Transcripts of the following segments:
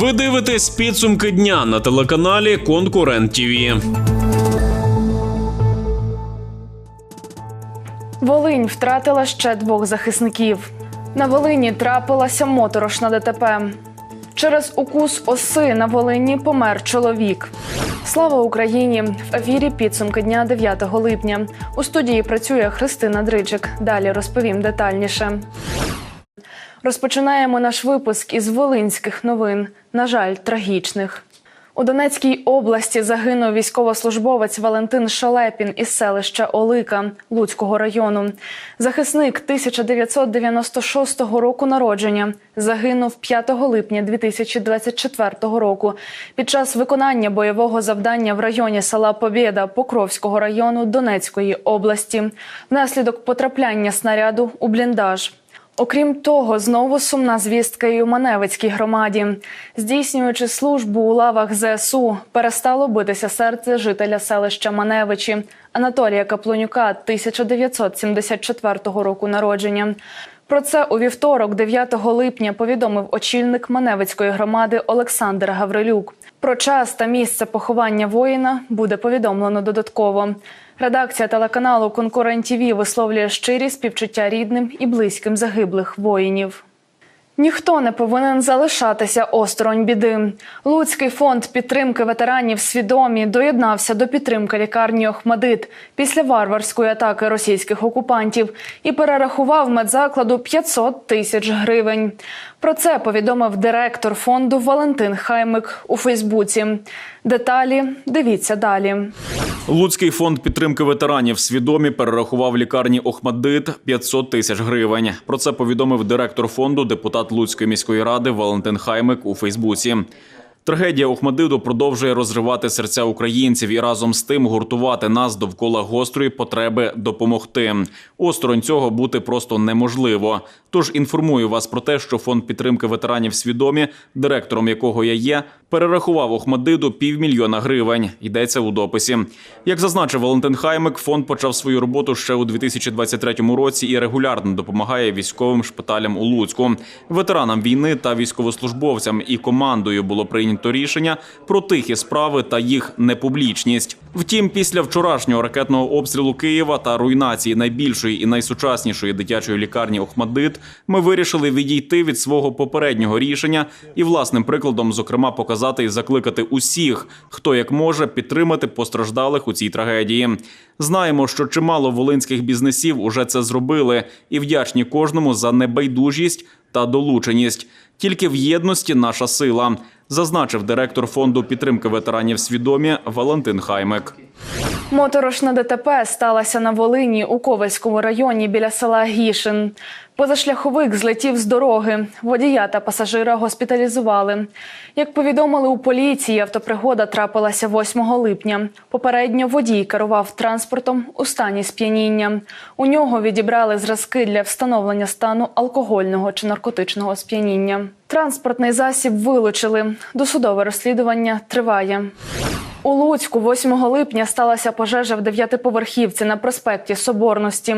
Ви дивитесь підсумки дня на телеканалі Конкурент ТІВІ. Волинь втратила ще двох захисників. На Волині трапилася моторошна ДТП. Через укус оси на Волині помер чоловік. Слава Україні! В ефірі підсумки дня 9 липня. У студії працює Христина Дричик. Далі розповім детальніше. Розпочинаємо наш випуск із волинських новин. На жаль, трагічних. У Донецькій області загинув військовослужбовець Валентин Шалепін із селища Олика Луцького району. Захисник 1996 року народження загинув 5 липня 2024 року під час виконання бойового завдання в районі села Побєда Покровського району Донецької області внаслідок потрапляння снаряду у бліндаж. Окрім того, знову сумна звістка і у Маневицькій громаді. Здійснюючи службу у лавах ЗСУ, перестало битися серце жителя селища Маневичі Анатолія Каплонюка 1974 року народження. Про це у вівторок, 9 липня, повідомив очільник Маневицької громади Олександр Гаврилюк. Про час та місце поховання воїна буде повідомлено додатково. Редакція телеканалу Конкурент ТІВІ висловлює щирі співчуття рідним і близьким загиблих воїнів. Ніхто не повинен залишатися осторонь біди. Луцький фонд підтримки ветеранів свідомі доєднався до підтримки лікарні Охмадит після варварської атаки російських окупантів і перерахував медзакладу 500 тисяч гривень. Про це повідомив директор фонду Валентин Хаймик у Фейсбуці. Деталі дивіться далі. Луцький фонд підтримки ветеранів свідомі перерахував лікарні Охмадит 500 тисяч гривень. Про це повідомив директор фонду, депутат Луцької міської ради Валентин Хаймик у Фейсбуці. Трагедія Охмадиту продовжує розривати серця українців і разом з тим гуртувати нас довкола гострої потреби допомогти. Осторонь цього бути просто неможливо. Тож інформую вас про те, що фонд підтримки ветеранів свідомі, директором якого я є, перерахував Охмадиту півмільйона гривень. Йдеться у дописі. Як зазначив Валентин Хаймик, фонд почав свою роботу ще у 2023 році і регулярно допомагає військовим шпиталям у Луцьку, ветеранам війни та військовослужбовцям. І командою було прийнято рішення про тихі справи та їх непублічність. Втім, після вчорашнього ракетного обстрілу Києва та руйнації найбільшої і найсучаснішої дитячої лікарні Охмадит, ми вирішили відійти від свого попереднього рішення і власним прикладом, зокрема, показати і закликати усіх, хто як може підтримати постраждалих у цій трагедії. Знаємо, що чимало волинських бізнесів уже це зробили, і вдячні кожному за небайдужість та долученість. Тільки в єдності наша сила, зазначив директор фонду підтримки ветеранів свідомі Валентин Хаймик. Моторошна ДТП сталася на Волині у Ковальському районі біля села Гішин. Позашляховик злетів з дороги. Водія та пасажира госпіталізували. Як повідомили у поліції, автопригода трапилася 8 липня. Попередньо водій керував транспортом у стані сп'яніння. У нього відібрали зразки для встановлення стану алкогольного чи наркотичного сп'яніння. Транспортний засіб вилучили. Досудове розслідування триває. У Луцьку 8 липня сталася пожежа в дев'ятиповерхівці на проспекті Соборності.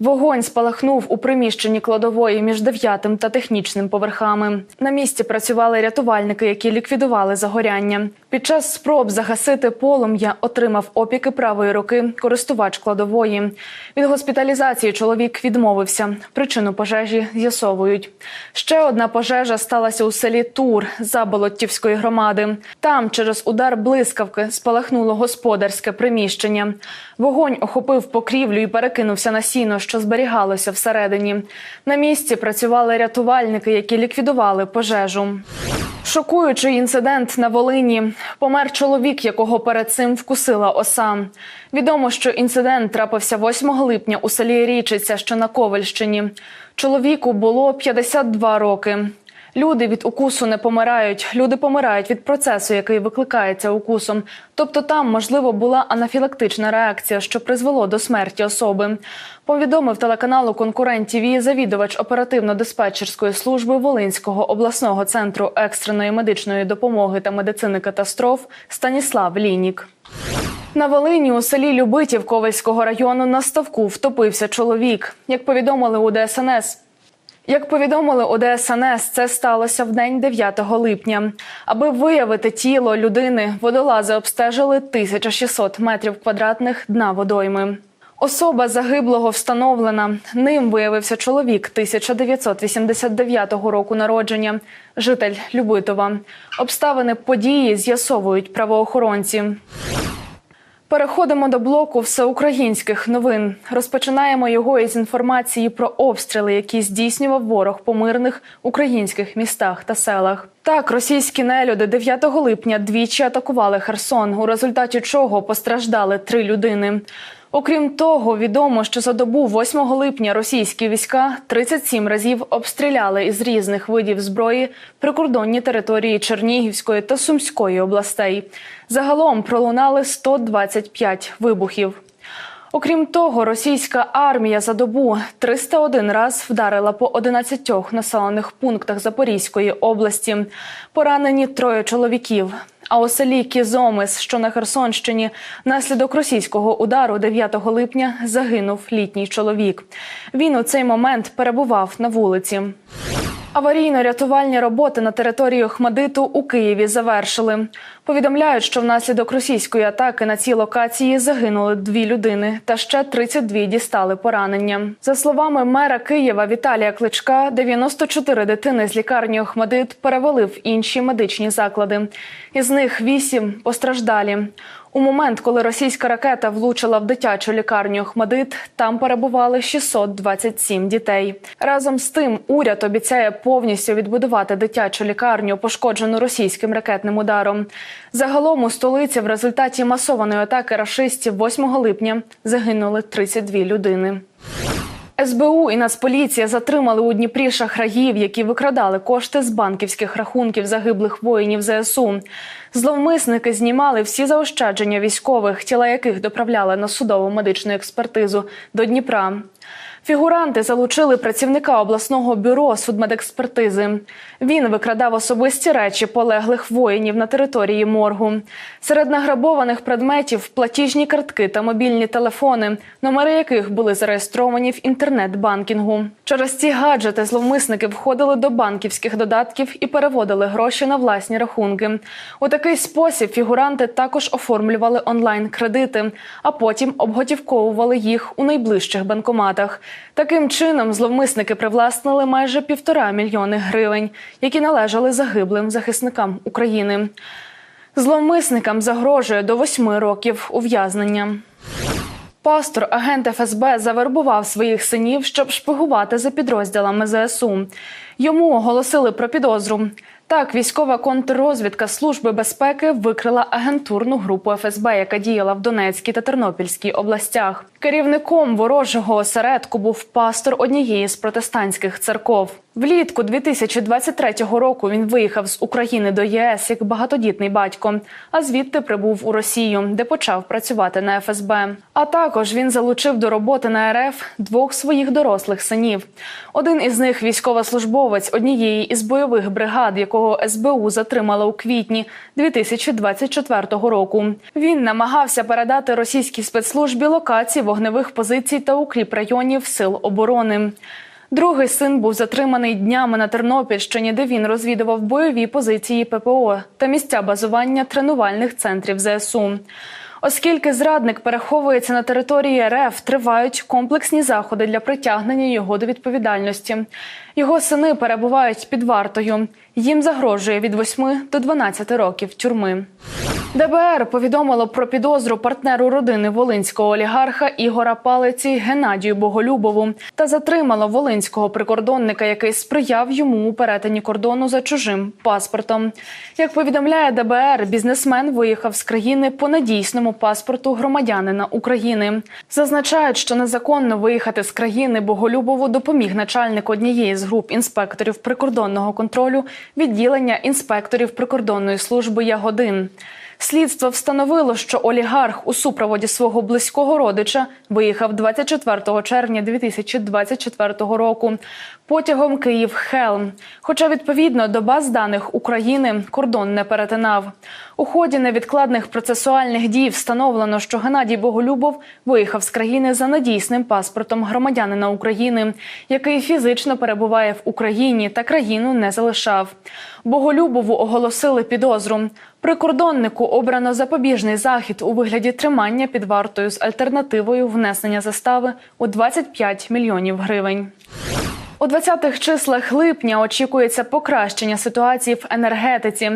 Вогонь спалахнув у приміщенні кладової між дев'ятим та технічним поверхами. На місці працювали рятувальники, які ліквідували загоряння. Під час спроб загасити полум'я отримав опіки правої руки користувач кладової. Від госпіталізації чоловік відмовився. Причину пожежі з'ясовують. Ще одна пожежа сталася у селі Тур Заболоттівської громади. Там через удар блискавки спалахнуло господарське приміщення. Вогонь охопив покрівлю і перекинувся на сіно, що зберігалося всередині. На місці працювали рятувальники, які ліквідували пожежу. Шокуючий інцидент на Волині. Помер чоловік, якого перед цим вкусила оса. Відомо, що інцидент трапився 8 липня у селі Річиця, що на Ковальщині. Чоловіку було 52 роки. Люди від укусу не помирають. Люди помирають від процесу, який викликається укусом. Тобто там, можливо, була анафілактична реакція, що призвело до смерті особи. Повідомив телеканалу Конкурент ТІВІ завідувач оперативно-диспетчерської служби Волинського обласного центру екстреної медичної допомоги та медицини катастроф Станіслав Лінік. На Волині у селі Любитів Ковальського району на ставку втопився чоловік. Як повідомили у ДСНС, Як повідомили у ДСНС, це сталося в день 9 липня. Аби виявити тіло людини, водолази обстежили 1600 метрів квадратних дна водойми. Особа загиблого встановлена. Ним виявився чоловік 1989 року народження, житель Любитова. Обставини події з'ясовують правоохоронці. Переходимо до блоку всеукраїнських новин. Розпочинаємо його із інформації про обстріли, які здійснював ворог по мирних українських містах та селах. Так, російські нелюди 9 липня двічі атакували Херсон, у результаті чого постраждали три людини. Окрім того, відомо, що за добу 8 липня російські війська 37 разів обстріляли із різних видів зброї прикордонні території Чернігівської та Сумської областей. Загалом пролунали 125 вибухів. Окрім того, російська армія за добу 301 раз вдарила по 11 населених пунктах Запорізької області. Поранені троє чоловіків. А у селі Кізомис, що на Херсонщині, внаслідок російського удару 9 липня загинув літній чоловік. Він у цей момент перебував на вулиці. Аварійно-рятувальні роботи на території Хмадиту у Києві завершили. Повідомляють, що внаслідок російської атаки на цій локації загинули дві людини, та ще 32 дістали поранення. За словами мера Києва Віталія Кличка, 94 дитини з лікарні Охмадит перевели в інші медичні заклади. Із них 8 постраждалі. У момент, коли російська ракета влучила в дитячу лікарню Охмадит, там перебували 627 дітей. Разом з тим, уряд обіцяє повністю відбудувати дитячу лікарню, пошкоджену російським ракетним ударом. Загалом у столиці в результаті масованої атаки рашистів 8 липня загинули 32 людини. СБУ і Нацполіція затримали у Дніпрі шахраїв, які викрадали кошти з банківських рахунків загиблих воїнів ЗСУ. Зловмисники знімали всі заощадження військових, тіла яких доправляли на судову медичну експертизу до Дніпра. Фігуранти залучили працівника обласного бюро судмедекспертизи. Він викрадав особисті речі полеглих воїнів на території моргу. Серед награбованих предметів платіжні картки та мобільні телефони, номери яких були зареєстровані в інтернет-банкінгу. Через ці гаджети зловмисники входили до банківських додатків і переводили гроші на власні рахунки. У такий спосіб фігуранти також оформлювали онлайн-кредити, а потім обготівковували їх у найближчих банкоматах. Таким чином, зловмисники привласнили майже півтора мільйони гривень, які належали загиблим захисникам України. Зловмисникам загрожує до восьми років ув'язнення. Пастор, агент ФСБ, завербував своїх синів, щоб шпигувати за підрозділами ЗСУ. Йому оголосили про підозру. Так, військова контррозвідка Служби безпеки викрила агентурну групу ФСБ, яка діяла в Донецькій та Тернопільській областях. Керівником ворожого осередку був пастор однієї з протестантських церков. Влітку 2023 року він виїхав з України до ЄС як багатодітний батько, а звідти прибув у Росію, де почав працювати на ФСБ. А також він залучив до роботи на РФ двох своїх дорослих синів. Один із них військовослужбовець однієї із бойових бригад, якого СБУ затримала у квітні 2024 року. Він намагався передати російській спецслужбі локації вогневих позицій та укріп районів сил оборони. Другий син був затриманий днями на Тернопільщині, де він розвідував бойові позиції ППО та місця базування тренувальних центрів ЗСУ. Оскільки зрадник переховується на території РФ, тривають комплексні заходи для притягнення його до відповідальності. Його сини перебувають під вартою. Їм загрожує від 8 до 12 років тюрми. ДБР повідомило про підозру партнеру родини волинського олігарха Ігора Палиці Геннадію Боголюбову та затримало волинського прикордонника, який сприяв йому у перетині кордону за чужим паспортом. Як повідомляє ДБР, бізнесмен виїхав з країни по недійсному паспорту громадянина України. Зазначають, що незаконно виїхати з країни Боголюбову допоміг начальник однієї з груп інспекторів прикордонного контролю відділення інспекторів прикордонної служби Ягодин. Слідство встановило, що олігарх у супроводі свого близького родича виїхав 24 червня 2024 року потягом Київ-Хелм. Хоча відповідно до баз даних України кордон не перетинав. У ході невідкладних процесуальних дій встановлено, що Геннадій Боголюбов виїхав з країни за недійсним паспортом громадянина України, який фізично перебуває в Україні та країну не залишав. Боголюбову оголосили підозру. Прикордоннику обрано запобіжний захід у вигляді тримання під вартою з альтернативою внесення застави у 25 мільйонів гривень. У 20-х числах липня очікується покращення ситуації в енергетиці.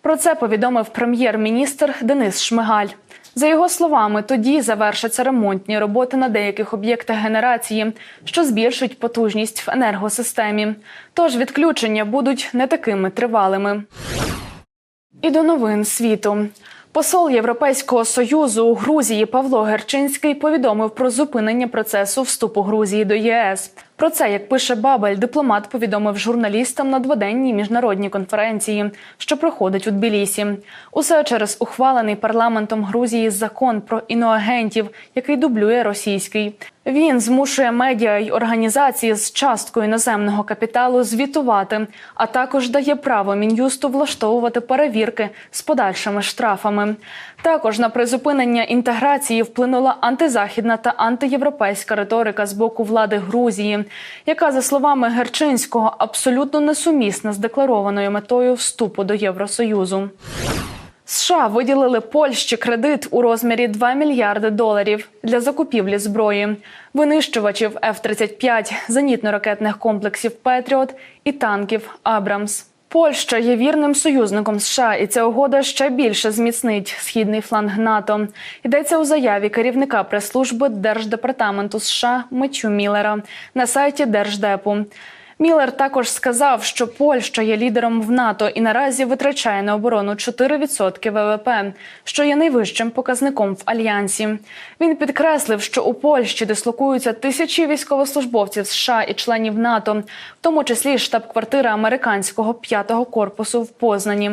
Про це повідомив прем'єр-міністр Денис Шмигаль. За його словами, тоді завершаться ремонтні роботи на деяких об'єктах генерації, що збільшить потужність в енергосистемі. Тож відключення будуть не такими тривалими. І до новин світу. Посол Європейського союзу у Грузії Павло Герчинський повідомив про зупинення процесу вступу Грузії до ЄС. Про це, як пише Бабель, дипломат повідомив журналістам на дводенній міжнародній конференції, що проходить у Тбілісі. Усе через ухвалений парламентом Грузії закон про іноагентів, який дублює російський. Він змушує медіа й організації з часткою іноземного капіталу звітувати, а також дає право мін'юсту влаштовувати перевірки з подальшими штрафами. Також на призупинення інтеграції вплинула антизахідна та антиєвропейська риторика з боку влади Грузії, яка, за словами Герчинського, абсолютно несумісна з декларованою метою вступу до Євросоюзу. США виділили Польщі кредит у розмірі 2 мільярди доларів для закупівлі зброї, винищувачів F-35, зенітно-ракетних комплексів Петріот і танків Абрамс. Польща є вірним союзником США, і ця угода ще більше зміцнить східний фланг НАТО. Йдеться у заяві керівника прес-служби Держдепартаменту США Мечу Міллера на сайті Держдепу. Міллер також сказав, що Польща є лідером в НАТО і наразі витрачає на оборону 4% ВВП, що є найвищим показником в альянсі. Він підкреслив, що у Польщі дислокуються тисячі військовослужбовців США і членів НАТО, в тому числі штаб-квартира американського п'ятого корпусу в Познані.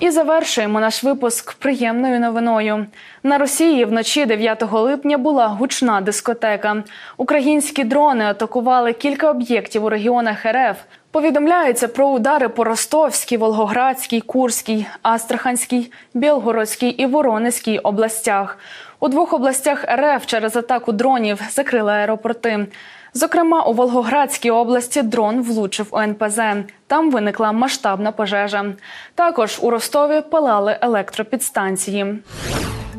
І завершуємо наш випуск приємною новиною. На Росії вночі 9 липня була гучна дискотека. Українські дрони атакували кілька об'єктів у регіонах РФ. Повідомляється про удари по Ростовській, Волгоградській, Курській, Астраханській, Білгородській і Воронезькій областях. У двох областях РФ через атаку дронів закрили аеропорти. Зокрема, у Волгоградській області дрон влучив у НПЗ. Там виникла масштабна пожежа. Також у Ростові палали електропідстанції.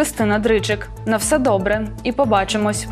Христина Дричик. На все добре і побачимось.